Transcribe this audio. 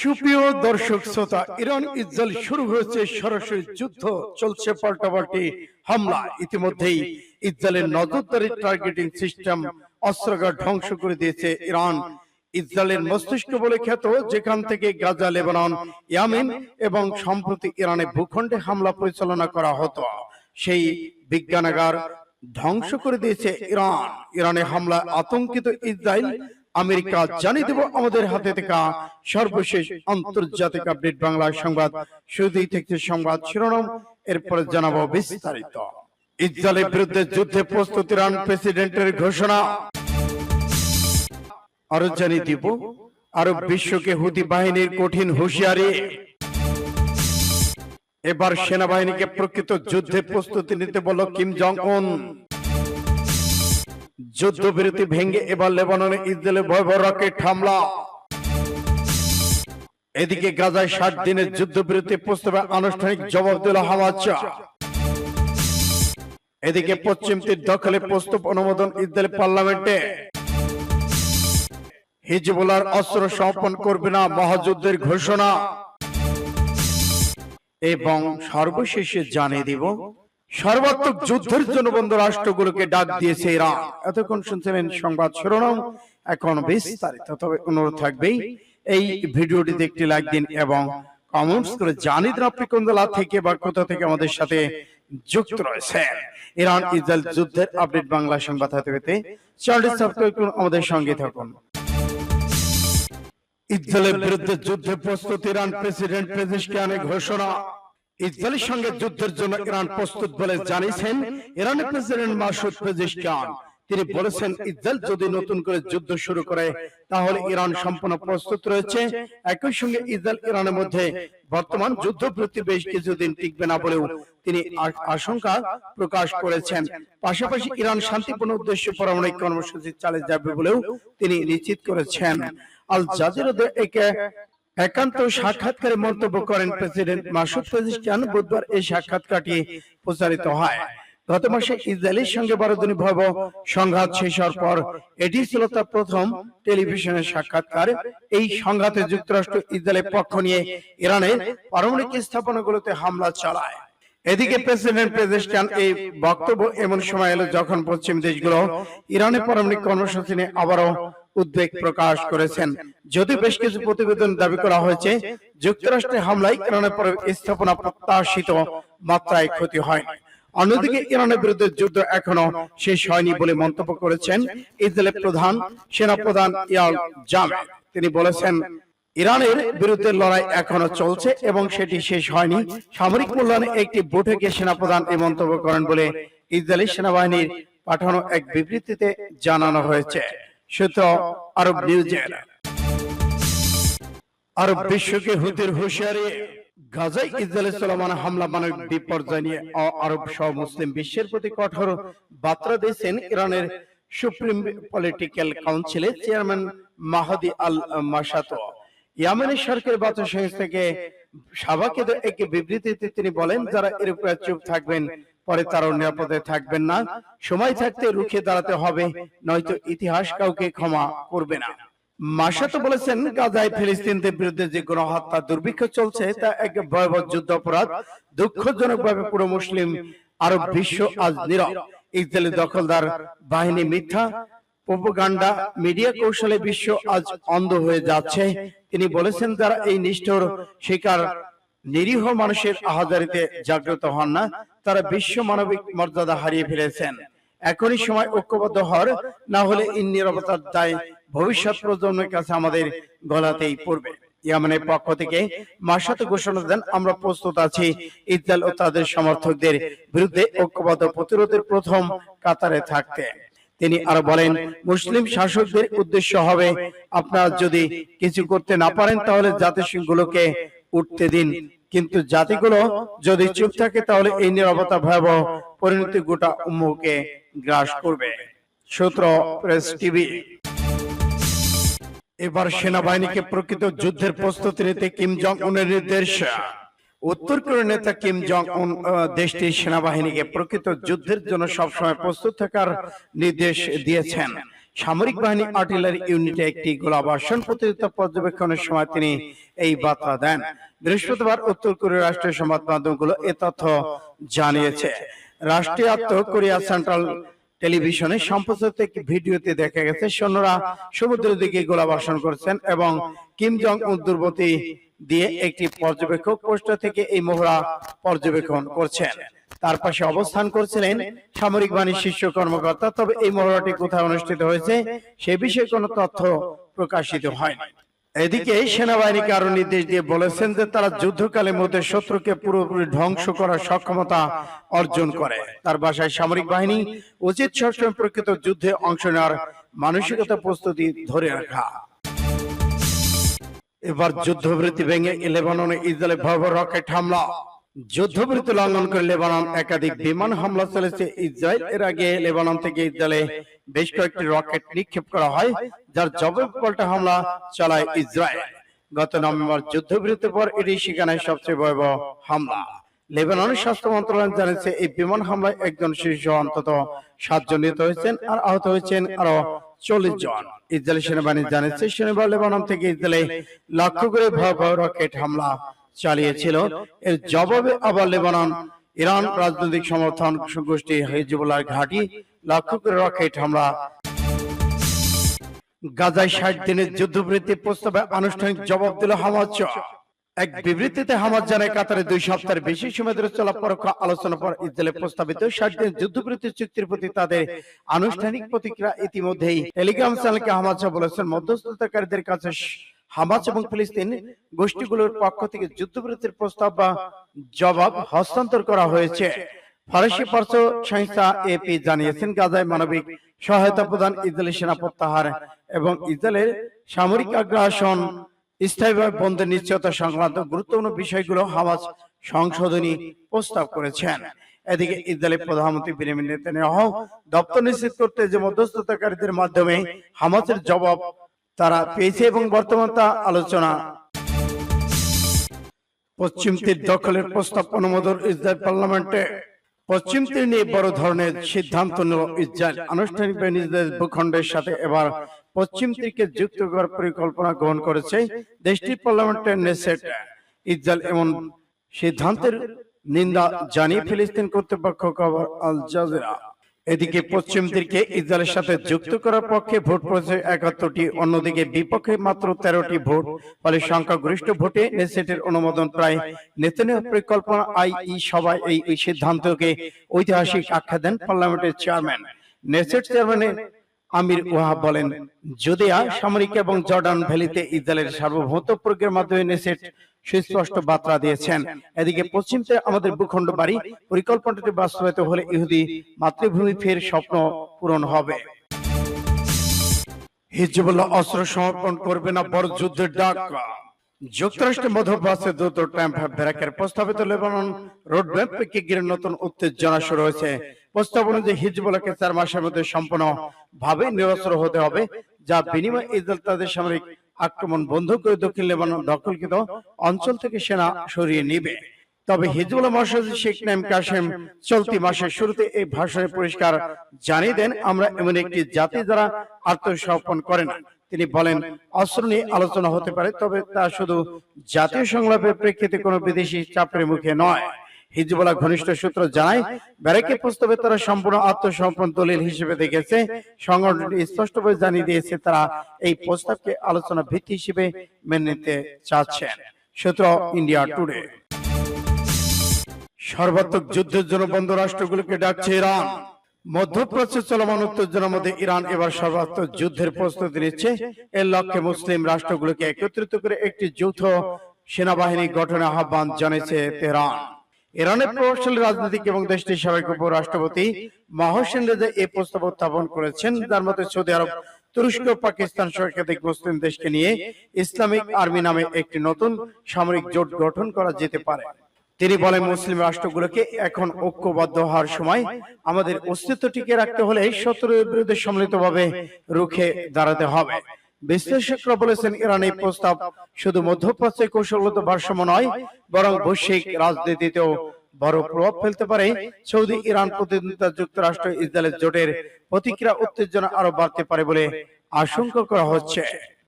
সুপ্রিয় দর্শক শ্রোতা, ইরান ইসরায়েল শুরু হয়েছে সরাসরি যুদ্ধ, চলছে পাল্টাপাল্টি হামলা। ইতিমধ্যেই ইসরায়েলের নজরদারি টার্গেটিং সিস্টেম অস্ত্রাগার ধ্বংস করে দিয়েছে ইরান। ইসরায়েলের মস্তিষ্ক বলে খ্যাত, যেখান থেকে গাজা, লেবানন, ইয়ামিন এবং সম্প্রতি ইরানে ভূখণ্ডে হামলা পরিচালনা করা হতো, সেই বিজ্ঞানাগার ধ্বংস করে দিয়েছে ইরান। ইরানে হামলা আতঙ্কিত ইসরায়েল আমেরিকা জানিয়ে দেব আমাদের হাতে থাকা সর্বশেষ আন্তর্জাতিক আপডেট বাংলা সংবাদ শুরুতেই থেকে সংবাদ শিরোনাম এরপরে জানাব বিস্তারিত। ইসরায়েলের বিরুদ্ধে যুদ্ধে প্রস্তুত ইরান প্রেসিডেন্টের ঘোষণা। আরও জানিয়ে দিব আরব বিশ্বকে হুতি বাহিনীর কঠিন হুঁশিয়ারি। এবার সেনাবাহিনীকে প্রকৃত যুদ্ধে প্রস্তুতি নিতে বলল কিম জং উন যুদ্ধবিরতি ভেঙে এবার লেবাননে ইসরায়েলের ভয়াবহ রকেট হামলা। এদিকে গাজায় ষাট দিনের যুদ্ধবিরতি প্রস্তাবে আনুষ্ঠানিক জবাব দিল হামাজ এদিকে পশ্চিম তীর দখলে প্রস্তাব অনুমোদন ইসরায়েল পার্লামেন্টে। হিজবুলার অস্ত্র সমর্পণ করবে না মহাযুদ্ধের ঘোষণা। এবং সর্বশেষে জানিয়ে দিব সর্বাত্মক যুদ্ধের জন্য বন্ধু রাষ্ট্রগুলোকে ডাক দিয়েছে ইরান। এতক্ষণ শুনছিলেন সংবাদ শিরোনাম, এখন বিস্তারিত। তবে অনুরোধ থাকবেই, এই ভিডিওটিতে একটি লাইক দিন এবং কমেন্টস করে আপনি থেকে বা কোথা থেকে আমাদের সাথে যুক্ত রয়েছে ইরান ইসরায়েল যুদ্ধের আপডেট বাংলা সংবাদ হাতে পেতে চ্যানেলটি সাবস্ক্রাইব করুন, আমাদের সঙ্গে থাকুন। ইসরায়েলের বিরুদ্ধে যুদ্ধে প্রস্তুত ইরান প্রেসিডেন্ট পেজেশকিয়ানের ঘোষণা। ইসরায়েলের সঙ্গে যুদ্ধের জন্য ইরান প্রস্তুত বলে জানিয়েছেন ইরানের প্রেসিডেন্ট মাসুদ পেজেশকিয়ান। তিনি বলেছেন ইসরায়েল যদি নতুন করে যুদ্ধ শুরু করে তাহলে ইরান সম্পূর্ণ প্রস্তুত রয়েছে। একই সঙ্গে ইসরায়েল ইরানের মধ্যে বর্তমান যুদ্ধবিরতি বেশ কিছুদিন টিকবে না বলেও তিনি আশঙ্কা প্রকাশ করেছেন। পাশাপাশি ইরান শান্তিপূর্ণ উদ্দেশ্যে পারমাণবিক কর্মসূচি চালিয়ে যাবে বলেও তিনি নিশ্চিত করেছেন। আল জাজিরাতে একে একান্ত সাক্ষাৎকারে মন্তব্য করেন প্রেসিডেন্ট মাসুদ পেজিস্তান বুধবার এই সাক্ষাৎকারটি প্রচারিত হয়। গত মাসে ইসরায়েলের সঙ্গে বারো দিন ভয়াবহ সংঘাত শেষ হওয়ার পর এটি ছিল তার প্রথম টেলিভিশনের সাক্ষাৎকার। এই সংঘাতে যুক্তরাষ্ট্র ইসরায়েলের পক্ষ নিয়ে ইরানের পারমাণবিক স্থাপনাগুলোতে হামলা চালায়। এদিকে প্রেসিডেন্ট পেজেস্টান এই বক্তব্য এমন সময় এলো যখন পশ্চিম দেশগুলো ইরানের পারমাণবিক কর্মসূচি নিয়ে আবারও উদ্বেগ প্রকাশ করেছেন। যদি বেশ কিছু প্রতিবেদন দাবি করা হয়েছে যুক্তরাষ্ট্রের হামলায় ইরানের পারমাণবিক স্থাপনা প্রত্যাশিত মাত্রায় ক্ষতি হয়। অন্যদিকে ইরানের বিরুদ্ধে যুদ্ধ এখনও শেষ হয়নি বলে মন্তব্য করেছেন ইসরায়েলের প্রধান সেনাপ্রধান ইয়াল জামে তিনি বলেছেন, ইরানের বিরুদ্ধে লড়াই এখনও চলছে এবং সেটি শেষ হয়নি। সামরিক মূল্যায়নে একটি বৈঠকে সেনাপ্রধান এই মন্তব্য করেন বলে ইসরায়েলি সেনাবাহিনীর পাঠানো এক বিবৃতিতে জানানো হয়েছে। সূত্র আরব নিউজের আরব বিশ্বকে হুতির হুঁশিয়ারি হামলা বিপর্যয় নিয়ে আরব সহ মুসলিম বিশ্বের প্রতি কঠোর বার্তা দিয়েছেন ইরানের সুপ্রিম পলিটিক্যাল কাউন্সিলের চেয়ারম্যান মাহাদি আল মাসাতো ইয়ামেনের সরকারি বার্তা সংস্থাকে সাবাকে বিবৃতিতে তিনি বলেন, যারা এর চুপ থাকবেন পরে তারাও নিরাপদে থাকবেন না। সময় থাকতে রুখে দাঁড়াতে হবে, নয়তো ইতিহাস কাউকে ক্ষমা করবে না। মাসাতো বলেছেন, গাজায় ফিলিস্তিনদের বিরুদ্ধে যে গণহত্যা দুর্ভিক্ষ চলছে, তা এক ভয়াবহ যুদ্ধ অপরাধ দুঃখজনকভাবে পুরো মুসলিম আরব বিশ্ব আজ নীরব। ইসরায়েলি দখলদার বাহিনী মিথ্যা প্রোপাগান্ডা মিডিয়া কৌশলে বিশ্ব আজ অন্ধ হয়ে যাচ্ছে। তিনি বলেছেন, যারা এই নিষ্ঠুর শিকার নিরীহ মানুষের আহাজারিতে জাগ্রত হন না, তারা বিশ্ব মানবিক মর্যাদা হারিয়ে ফেলেছেন। এখনই সময় ঐক্যবদ্ধ হওয়ার, না হলে এই নিরবতার দায় ভবিষ্যৎ প্রজন্মের কাছে আমাদের গলাতেই পড়বে। ইয়ামানের পক্ষ থেকে মাসাত ঘোষণা দেন, আমরা প্রস্তুত আছি ইসরায়েল ও তাদের সমর্থকদের বিরুদ্ধে ঐক্যবদ্ধ প্রতিরোধের প্রথম কাতারে থাকতে। তিনি আরও বলেন, মুসলিম শাসকদের উদ্দেশ্য হবে, আপনারা যদি কিছু করতে না পারেন, তাহলে জাতিসংঘগুলোকে উঠতে দিন। কিন্তু জাতিগুলো যদি চুপ থাকে, তাহলে এই নিরবতা ভয়াবহ পরিণতি গোটা উম্মুকে গ্রাস করবে। সূত্র প্রেস টিভি। এবার সেনাবাহিনীকে প্রকৃত যুদ্ধের প্রস্তুতি নিতে কিম জং উনের নির্দেশ। উত্তর কোরিয়ার নেতা কিম জং উন দেশটির সেনাবাহিনীকে প্রকৃত যুদ্ধের জন্য সবসময় প্রস্তুত থাকার নির্দেশ দিয়েছেন। সামরিক বাহিনী আর্টিলারি ইউনিটে একটি গোলাবর্ষণ প্রতিযোগিতা পর্যবেক্ষণের সময় তিনি এই বার্তা দেন। বৃহস্পতিবার উত্তর কোরিয়া রাষ্ট্রীয় সংবাদ মাধ্যমগুলো এ তথ্য জানিয়েছে। রাষ্ট্রীয় কোরিয়া সেন্ট্রাল টেলিভিশনে সম্প্রচারিত একটি ভিডিওতে দেখা গেছে সৈন্যরা সমুদ্রের দিকে গোলাবর্ষণ করছেন এবং কিম জং উন দিয়ে একটি পর্যবেক্ষক পোস্ট থেকে এই মহড়া পর্যবেক্ষণ করছেন। তার পাশে অবস্থান করছিলেন সামরিক বাহিনীর শীর্ষ কর্মকর্তা। তবে এই মহড়াটি কোথায় অনুষ্ঠিত হয়েছে সে বিষয়ে কোনো তথ্য প্রকাশিত হয়নি। এদিকে সেনাবাহিনীকে আরও নির্দেশ দিয়ে বলেছেন যে তারা যুদ্ধকালের মধ্যে শত্রুকে পুরোপুরি ধ্বংস করার সক্ষমতা অর্জন করে। তার বাসায় সামরিক বাহিনী, উচিত সবসময় প্রকৃত যুদ্ধে অংশ নেওয়ার মানসিকতা প্রস্তুতি ধরে রাখা। এবার যুদ্ধবৃত্তি ভেঙে লেবাননে ইসরায়েলে ভয়াবহ রকেট হামলা। যুদ্ধবৃত্তি লঙ্ঘন করে লেবানন একাধিক বিমান হামলা চলেছে ইসরায়েল এর আগে লেবানন থেকে ইসরায়েলে বেশ কয়েকটি রকেট নিক্ষেপ করা হয়। যার জবাব পাল্টা হামলা চালায় ইসরায়েল। গত নভেম্বর যুদ্ধবিরতির পর এটি সেখানে সবচেয়ে ভয়াবহ হামলা। লেবাননের স্বাস্থ্য মন্ত্রণালয় জানিয়েছে, এই বিমান হামলায় একজন শিশু, অন্তত সাতজন নিহত হয়েছেন আর আহত হয়েছেন আরও চল্লিশ জন। ইসরায়েলি সেনাবাহিনী জানিয়েছে, শনিবার লেবানন থেকে ইসরায়েলে লক্ষ্য করে ভয়াবহ রকেট হামলা চালিয়েছিল। এর জবাবে আবার লেবানন, ইরান রাজনৈতিক সমর্থন গোষ্ঠী হিজবুল্লাহর ঘাঁটি লক্ষ্য করে রকেট হামলা গাজায় ষাট দিনের যুদ্ধবৃত্তি প্রস্তাবে আনুষ্ঠানিক জবাব দিল হামাজ এক বিবৃতিতে হামাজ জানায় কাতারে দুই সপ্তাহের বেশি সময় ধরে চলা পরোক্ষ আলোচনা পর ইসরায়েলের প্রস্তাবিত ষাট দিনের যুদ্ধবৃত্তি চুক্তির প্রতি তাদের আনুষ্ঠানিক প্রতিক্রিয়া ইতিমধ্যেই টেলিগ্রাম চ্যানেলকে হামাজ বলেছেন মধ্যস্থতাকারীদের কাছে হামাজ এবং ফিলিস্তিন গোষ্ঠীগুলোর পক্ষ থেকে যুদ্ধবৃত্তির প্রস্তাব বা জবাব হস্তান্তর করা হয়েছে। ফরাসি পার্শ্ব সংস্থা এপি জানিয়েছেন গাজায় মানবিক সহায়তা প্রদান ইসরায়েলি সেনা প্রত্যাহার এবং ইসরায়েলের সামরিক আগ্রাসন স্থায়ীভাবে বন্ধের নিশ্চয়তা সংক্রান্ত গুরুত্বপূর্ণ বিষয়গুলো হামাজ সংশোধনী প্রস্তাব করেছেন। এদিকে ইসরায়েলের প্রধানমন্ত্রী বেনিয়ামিন নেতানিয়াহু দপ্তর নিশ্চিত করতে যে মধ্যস্থতাকারীদের মাধ্যমে হামাসের জবাব তারা পেয়েছে এবং বর্তমান তা আলোচনা পশ্চিম তীর দখলের প্রস্তাব অনুমোদন ইসরায়েল পার্লামেন্টে। পশ্চিম তীর বড় ধরনের সিদ্ধান্ত নিল ইসরায়েল। আনুষ্ঠানিকভাবে নিজেদের ভূখণ্ডের সাথে এবার পশ্চিম তীরকে যুক্ত করার পরিকল্পনা গ্রহণ করেছে দেশটির পার্লামেন্টের নেসেট। ইসরায়েল এমন সিদ্ধান্তের নিন্দা জানিয়ে ফিলিস্তিন কর্তৃপক্ষ খবর আল জাজিরা। এদিকে পশ্চিম তীরকে ইসরায়েলের সাথে যুক্ত করার পক্ষে ভোট পড়েছে একাত্তরটি অন্যদিকে বিপক্ষে মাত্র তেরোটি ভোট ফলে সংখ্যাগরিষ্ঠ ভোটে নেসেটের অনুমোদন প্রায় নেতনীয় পরিকল্পনা আই ই সবাই এই সিদ্ধান্তকে ঐতিহাসিক আখ্যা দেন পার্লামেন্টের চেয়ারম্যান। নেসেট চেয়ারম্যানের আমির ওয়াহাব বলেন যদিয়া সামরিক এবং জর্ডান ভ্যালিতে ইসরায়েলের সার্বভৌমত্ব প্রয়োগের মাধ্যমে নেসেট সুস্পষ্ট বার্তা দিয়েছেন। এদিকে পশ্চিমতে আমাদের ভূখণ্ড বাড়ি, পরিকল্পনাটি বাস্তবায়িত হলে ইহুদি মাতৃভূমি ফের স্বপ্ন পূরণ হবে। হিজবুল্লাহ অস্ত্র সমর্পণ করবে না বড় যুদ্ধের ডাক। যুক্তরাষ্ট্রের মধ্যপ্রাচ্যে দ্রুত ট্রাম্প ব্যারাকের প্রস্তাবিত লেবানন রোডম্যাপকে ঘিরে নতুন উত্তেজনা শুরু হয়েছে। প্রস্তাব অনুযায়ী হিজবুল্লাহকে চার মাসের মধ্যে সম্পূর্ণ ভাবে নিরস্ত্র হতে হবে যা বিনিময়ে ইসরায়েল তাদের সামরিক আক্রমণ বন্ধ করে দক্ষিণ লেবানন দখলকৃত অঞ্চল থেকে সেনা সরিয়ে নিবে। তবে হিজবুল্লাহ মহাসচিব শেখ নাইম কাসেম চলতি মাসের শুরুতে এই ভাষণে পরিষ্কার জানিয়ে দেন, আমরা এমন একটি জাতি যারা আত্মসমর্পণ করে না। তিনি বলেন, অস্ত্র নিয়ে আলোচনা হতে পারে, তবে তা শুধু জাতীয় সংলাপের প্রেক্ষিতে কোনো বিদেশি চাপের মুখে নয়। হিজবুল্লাহ ঘনিষ্ঠ সূত্র জানায় ব্যারাকের প্রস্তাবে তারা সম্পূর্ণ আত্মসমর্পণ দলিল হিসেবে দেখেছে। সংগঠনটি স্পষ্টভাবে জানিয়ে দিয়েছে, তারা এই প্রস্তাবকে আলোচনা ভিত্তি হিসেবে মেনে নিতে চাচ্ছেন। সূত্র ইন্ডিয়া টুডে। সর্বাত্মক যুদ্ধের জন্য বন্ধ রাষ্ট্রগুলোকে ডাকছে ইরান। মধ্যপ্রাচ্যে চলমান উত্তেজনার মধ্যে ইরান এবার সর্বাত্মক যুদ্ধের প্রস্তুতি নিচ্ছে। এর লক্ষ্যে মুসলিম রাষ্ট্রগুলোকে একত্রিত করে একটি যৌথ সেনাবাহিনী গঠনের আহ্বান জানিয়েছে তেহরান। ইরানের প্রভাবশালী রাজনৈতিক এবং দেশটির সাবেক উপরাষ্ট্রপতি মহসেন রেজা এই প্রস্তাব উত্থাপন করেছেন যার মধ্যে সৌদি আরব তুরস্ক পাকিস্তান সহ একাধিক মুসলিম দেশকে নিয়ে ইসলামিক আর্মি নামে একটি নতুন সামরিক জোট গঠন করা যেতে পারে। তিনি বলেন মুসলিম রাষ্ট্রগুলোকে এখন ঐক্যবদ্ধ হওয়ার সময় আমাদের অস্তিত্ব টিকে রাখতে হলে শত্রুর বিরুদ্ধে সম্মিলিতভাবে রুখে দাঁড়াতে হবে। বিশ্লেষকরা বলেছেন, ইরান এই প্রস্তাব শুধু মধ্যপ্রাচ্যে কৌশলগত ভারসাম্য নয়, বরং বৈশ্বিক রাজনীতিতেও বড় প্রভাব ফেলতে পারে। সৌদি, ইরান প্রতিদ্বন্দ্বিতা যুক্তরাষ্ট্র, ইসরায়েলের জোটের প্রতিক্রিয়া উত্তেজনা আরও বাড়তে পারে বলে আশঙ্কা করা হচ্ছে।